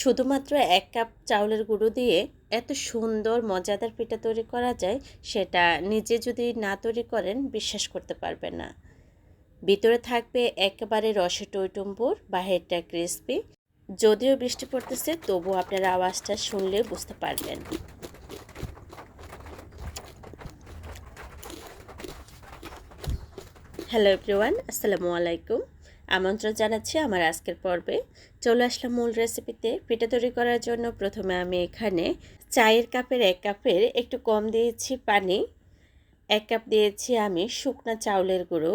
শুধুমাত্র এক কাপ চাউলের গুঁড়ো দিয়ে এত সুন্দর, মজাদার পিঠা তৈরি করা যায়, সেটা নিজে যদি না তৈরি করেন, বিশ্বাস করতে পারবেন না। ভিতরে থাকবে একেবারে রসে টইটুম্বুর, বাহিরটা ক্রিসপি। যদিও বৃষ্টি পড়তেছে, তবু আপনার আওয়াজটা শুনলে বুঝতে পারবেন হ্যালো এভরিওয়ান, আসসালামু আলাইকুম। আমন্ত্রণ জানাচ্ছি আমার আজকের পর্বে। চলে আসলাম মূল রেসিপিতে পিঠা তৈরি করার জন্য প্রথমে আমি এখানে চায়ের কাপের এক কাপের একটু কম দিয়েছি পানি। এক কাপ দিয়েছি আমি শুকনা চাউলের গুঁড়ো।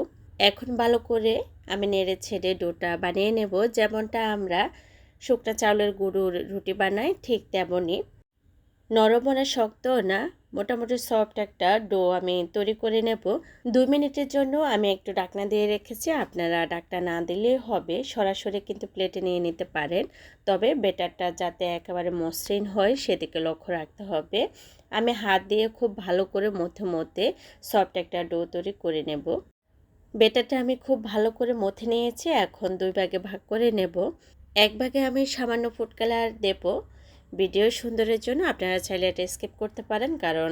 এখন ভালো করে আমি নেড়ে ছেড়ে ডোটা বানিয়ে নেব। যেমনটা আমরা শুকনা চাউলের গুঁড়োর রুটি বানাই, ঠিক তেমনই নরম না শক্ত না, মোটামুটি সফট একটা ডো আমি তৈরি করে নেব। দুই মিনিটের জন্য আমি একটু ডাকনা দিয়ে রেখেছি, আপনারা ডাকনা না দিলেই হবে, সরাসরি কিন্তু প্লেটে নিয়ে নিতে পারেন। তবে বেটারটা যাতে একেবারে মসৃণ হয়, সেদিকে লক্ষ্য রাখতে হবে। আমি হাত দিয়ে খুব ভালো করে মধ্যে মধ্যে সফট একটা ডো তৈরি করে নেব। বেটারটা আমি খুব ভালো করে মথে নিয়েছি, এখন দুই ভাগে ভাগ করে নেব। এক ভাগে আমি সামান্য ফুড কালার দেবো। ভিডিও সুন্দরের জন্য আপনারা চাইলে এটা স্কিপ করতে পারেন, কারণ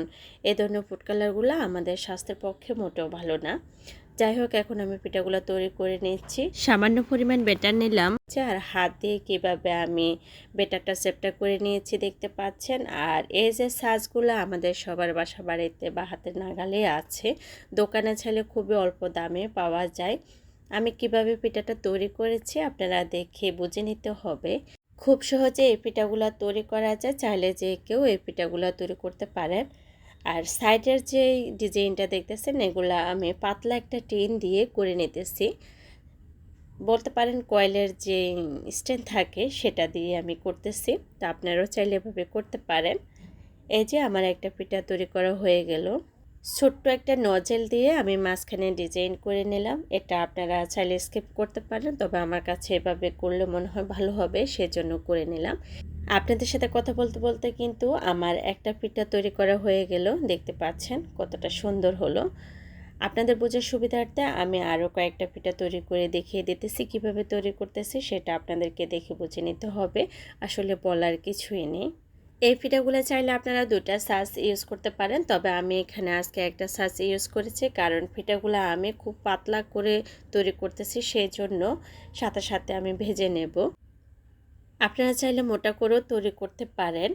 এ ধরনের ফুড কালারগুলো আমাদের স্বাস্থ্যের পক্ষে মোটেও ভালো না। যাই হোক, এখন আমি পিঠাগুলো তৈরি করে নিচ্ছি। সামান্য পরিমাণ বেটার নিলাম। আর হাত দিয়ে কীভাবে আমি বেটারটা সেপটা করে নিয়েছি দেখতে পাচ্ছেন। আর এই যে সাজগুলো আমাদের সবার বাসা বাড়িতে বা হাতের নাগালে আছে, দোকানে চাইলে খুবই অল্প দামে পাওয়া যায়। আমি কীভাবে পিঠাটা তৈরি করেছি আপনারা দেখে বুঝে নিতে হবে। খুব সহজে এই পিঠাগুলো তৈরি করা যায়। চাইলে যে কেউ এই পিঠাগুলো তৈরি করতে পারেন। আর সাইডের যে ডিজাইনটা দেখতেছেন, এগুলা আমি পাতলা একটা টিন দিয়ে করে নিতেছি। বলতে পারেন কয়েলের যে স্ট্যান্ড থাকে, সেটা দিয়ে আমি করতেছি। তা আপনারাও চাইলে এভাবে করতে পারেন। এই যে আমার একটা পিঠা তৈরি করা হয়ে গেল। ছোট্ট একটা নজেল দিয়ে আমি মাঝখানে ডিজাইন করে নিলাম। এটা আপনারা চাইলে স্কিপ করতে পারেন, তবে আমার কাছে এভাবে করলে মনে হয় ভালো হবে, সেজন্য করে নিলাম। আপনাদের সাথে কথা বলতে বলতে কিন্তু আমার একটা পিঠা তৈরি করা হয়ে গেল। দেখতে পাচ্ছেন কতটা সুন্দর হলো। আপনাদের বোঝার সুবিধার্থে আমি আরও কয়েকটা পিঠা তৈরি করে দেখিয়ে দিতেছি, কীভাবে তৈরি করতেছি, সেটা আপনাদেরকে দেখে বুঝে নিতে হবে। আসলে বলার কিছুই নেই। এই ফিটাগুলো চাইলে আপনারা দুটা সাস ইউজ করতে পারেন। তবে আমি এখানে আজকে একটা সাস ইউজ করেছি, কারণ ফিটাগুলো আমি খুব পাতলা করে তৈরি করতেছি সেই জন্য সাথে সাথে আমি ভেজে নেব। আপনারা চাইলে মোটা করেও তৈরি করতে পারেন।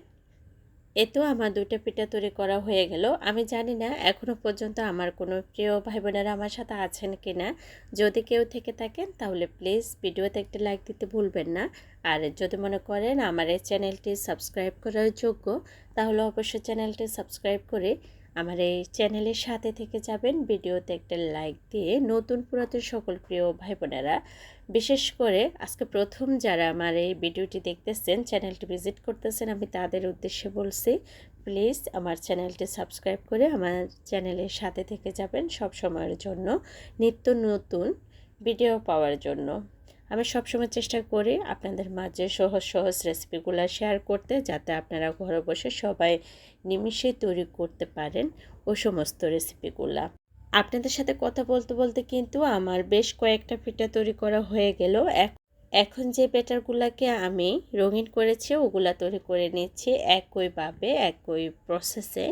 এতেও আমার দুটো পিঠা তৈরি করা হয়ে গেল। আমি জানি না এখনও পর্যন্ত আমার কোনো প্রিয় ভাই বোনেরা আমার সাথে আছেন কি না যদি কেউ থেকে থাকেন তাহলে প্লিজ ভিডিওতে একটা লাইক দিতে ভুলবেন না। আর যদি মনে করেন আমার এই চ্যানেলটি সাবস্ক্রাইব করার যোগ্য, তাহলে অবশ্যই চ্যানেলটি সাবস্ক্রাইব করে আমার এই চ্যানেলের সাথে থেকে যাবেন। ভিডিওতে একটা লাইক দিয়ে নতুন পুরাতন সকল প্রিয় ভাই বোনেরা বিশেষ করে আজকে প্রথম যারা আমার এই ভিডিওটি দেখতেছেন, চ্যানেলটি ভিজিট করতেছেন, আমি তাদের উদ্দেশ্যে বলছি, প্লিজ আমার চ্যানেলটি সাবস্ক্রাইব করে আমার চ্যানেলের সাথে থেকে যাবেন সব সময়ের জন্য, নিত্য নতুন ভিডিও পাওয়ার জন্য। আমি সবসময় চেষ্টা করি আপনাদের মাঝে সহজ সহজ রেসিপিগুলো শেয়ার করতে যাতে আপনারা ঘরে বসে সবাই নিমিষে তৈরি করতে পারেন ও সমস্ত রেসিপিগুলা আপনাদের সাথে কথা বলতে বলতে কিন্তু আমার বেশ কয়েকটা পিঠা তৈরি করা হয়ে গেল। এখন যে ব্যাটারগুলোকে আমি রঙিন করেছি, ওগুলা তৈরি করে নিচ্ছি একইভাবে, একই প্রসেসে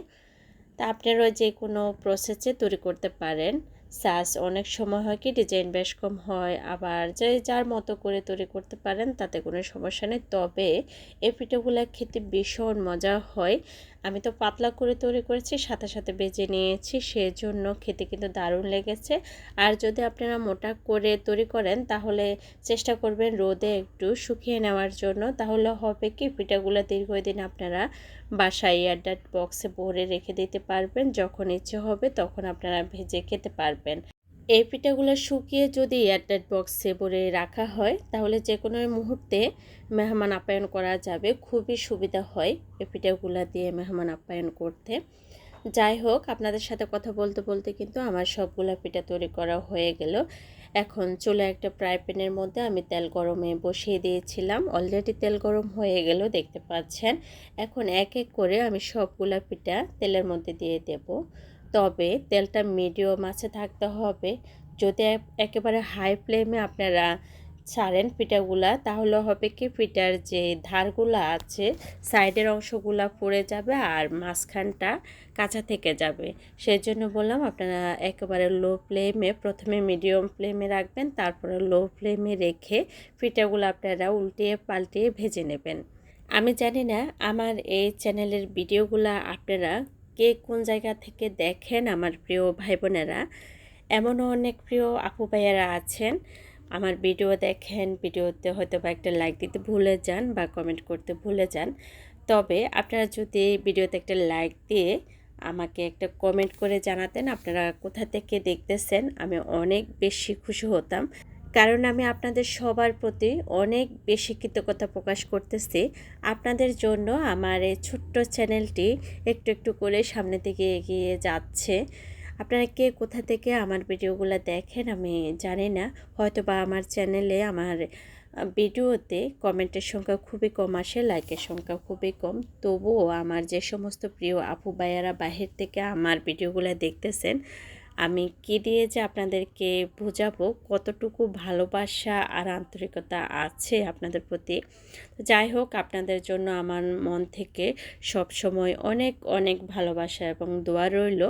তা আপনারা যে কোনো প্রসেসে তৈরি করতে পারেন। সাস অনেক সময় হয় কি ডিজাইন বেশ কম হয়, আবার যে যার মতো করে তৈরি করতে পারেন তাতে কোনো সমস্যা নেই। তবে এই পিঠেগুলো খেতে ভীষণ মজা হয়। আমি তো পাতলা করে তৈরি করেছি, সাথে সাথে বেজে নিয়েছি, সেজন্য খেতে কিন্তু দারুণ লেগেছে। আর যদি আপনারা মোটা করে তৈরি করেন, তাহলে চেষ্টা করবেন রোদে একটু শুকিয়ে নেওয়ার জন্য। তাহলে হবে কি, পিঠাগুলো দীর্ঘদিন আপনারা বাসায় এয়ারডাট বক্সে ভরে রেখে দিতে পারবেন। যখন ইচ্ছে হবে, তখন আপনারা ভেজে খেতে পারবেন। এই পিঠাগুলো শুকিয়ে যদি এয়ারটাইট বক্সে ভরে রাখা হয়, তাহলে যে কোনো মুহূর্তে মেহমান আপ্যায়ন করা যাবে। খুবই সুবিধা হয় এই পিঠাগুলো দিয়ে মেহমান আপ্যায়ন করতে। যাই হোক, আপনাদের সাথে কথা বলতে বলতে কিন্তু আমার সবগুলো পিঠা তৈরি করা হয়ে গেল। এখন চলে একটা ফ্রাই প্যানের মধ্যে আমি তেল গরমে বসিয়ে দিয়েছিলাম। অলরেডি তেল গরম হয়ে গেল, দেখতে পাচ্ছেন। এখন এক এক করে আমি সবগুলা পিঠা তেলের মধ্যে দিয়ে দেব। তবে তেলটা মিডিয়াম আছে থাকতে হবে। যদি একেবারে হাই ফ্লেমে আপনারা ছাড়েন পিঠাগুলা তাহলে হবে কি পিঠার যে ধারগুলা আছে সাইডের অংশগুলা পড়ে যাবে আর মাঝখানটা কাঁচা থেকে যাবে। সেই জন্য বললাম আপনারা একেবারে লো ফ্লেমে প্রথমে মিডিয়াম ফ্লেমে রাখবেন, তারপরে লো ফ্লেমে রেখে পিঠাগুলো আপনারা উল্টিয়ে পাল্টিয়ে ভেজে নেবেন। আমি জানি না, আমার এই চ্যানেলের ভিডিওগুলো আপনারা কে কোন জায়গা থেকে দেখেন আমার প্রিয় ভাই বোনেরা এমনও অনেক প্রিয় আপু ভাইয়ারা আছেন। আমার ভিডিও দেখেন, ভিডিওতে হয়তো বা একটা লাইক দিতে ভুলে যান বা কমেন্ট করতে ভুলে যান। তবে আপনারা যদি ভিডিওতে একটা লাইক দিয়ে আমাকে একটা কমেন্ট করে জানাতেন, আপনারা কোথা থেকে দেখতেছেন, আমি অনেক বেশি খুশি হতাম। কারণ আমি আপনাদের সবার প্রতি অনেক বেশি কৃতজ্ঞতা প্রকাশ করতেছি। আপনাদের জন্য আমার এই ছোট্ট চ্যানেলটি একটু একটু করে সামনের দিকে এগিয়ে যাচ্ছে। আপনারা কে কোথা থেকে আমার ভিডিওগুলো দেখেন আমি জানি না। হয়তো বা আমার চ্যানেলে আমার ভিডিওতে কমেন্টের সংখ্যা খুবই কম আসে, লাইকের সংখ্যা খুবই কম। তবুও আমার যে সমস্ত প্রিয় আপু, ভাইয়ারা বাহির থেকে আমার ভিডিওগুলো দেখতেছেন আমি কি দিয়ে যে আপনাদেরকে বোঝাবো কতটুকু ভালোবাসা আর আন্তরিকতা আছে আপনাদের প্রতি? যাই হোক, আপনাদের জন্য আমার মন থেকে সব সময় অনেক অনেক ভালোবাসা এবং দোয়া রইল।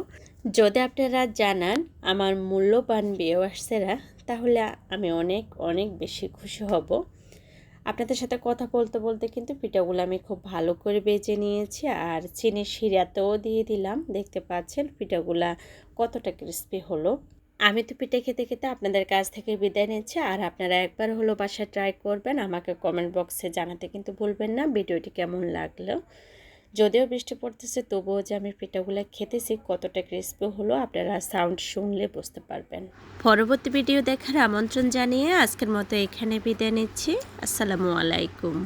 যদি আপনারা জানান আমার মূল্যবান ভিউয়ার্সেরা তাহলে আমি অনেক অনেক বেশি খুশি হব। আপনাদের সাথে কথা বলতে বলতে কিন্তু পিঠাগুলো আমি খুব ভালো করে বেজে নিয়েছি আর চিনির শিরাতেও দিয়ে দিলাম। দেখতে পাচ্ছেন পিঠাগুলা কতটা ক্রিস্পি হলো। আমি তো পিঠে খেতে খেতে আপনাদের কাছ থেকে বিদায় নিচ্ছি আর আপনারা একবার হলো বাসায় ট্রাই করবেন। আমাকে কমেন্ট বক্সে জানাতে কিন্তু ভুলবেন না। ভিডিওটি কেমন লাগল? যদিও বৃষ্টি পড়তেছে, তবুও যে আমি পিঠাগুলো খেতেছি, কতটা ক্রিস্পি হলো আপনারা সাউন্ড শুনলে বুঝতে পারবেন। পরবর্তী ভিডিও দেখার আমন্ত্রণ জানিয়ে আজকের মতো এখানে বিদায় নিচ্ছি। আসসালামু আলাইকুম।